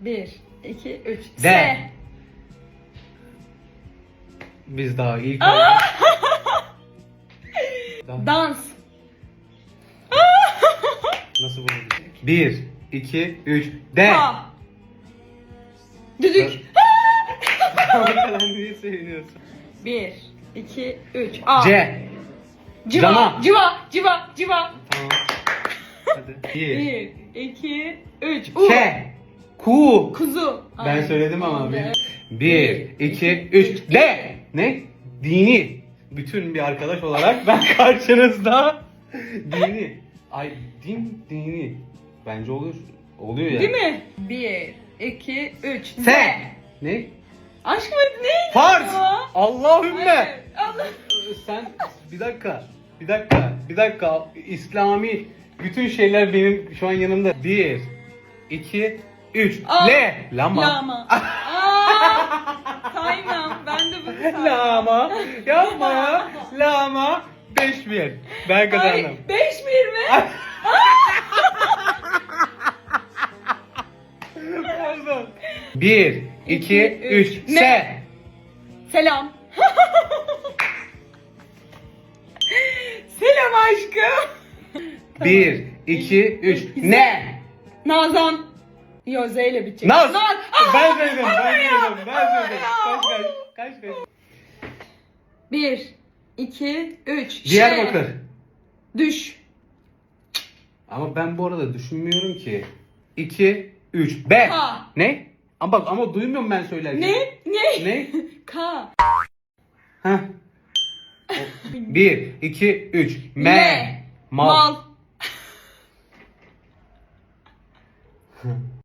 Bir, iki, üç. D. S. Biz daha ilk Daha- Dans. Nasıl buldun? 1, 2, 3, D. K. Düdük. Arkadan niye seviniyorsun? Bir, iki, üç. A. C. Civa. Cama. Civa. Civa. Civa. Tamam. Hadi. 1, Bir, iki, üç. U. K. Ku. Kuzu. Ben Ay. söyledim ama. Evet. 1, 2, 3, D. Ne? Dini. Bütün bir arkadaş olarak ben karşınızda dini. Ay din dini. Bence olur. Oluyor ya. Değil mi? Bir, iki, üç. S. Ne? Aşkım neydi? Fars. ya? Allahümme. Hayır, Allah. Sen bir dakika. Bir dakika. Bir dakika. İslami bütün şeyler benim şu an yanımda. 1 2 3 Aa, L lama. Lama. Aa, saymam. Ben de bunu saymam. Lama. Yapma ya. Lama 5 1. Ben kazandım. Ay, beş bir mi? Pardon. 1 2 3 Ne? S. Selam. Selam aşkım. 1 2 3 ne? Nazan. Yo Z ile bitecek. Naz. Aa, Ben söyledim. Ben söyledim. Ben söyledim. Kaç kaç? Kaç kaç? Bir, iki, üç. Diyarbakır. Ş. Düş. Ama ben bu arada düşünmüyorum ki. 2 3 B. K. Ne? Ama bak ama duymuyorum ben söylerken. Ne? Ne? Ne? K. Heh. 1 2 3 M. M. Mal. Mal.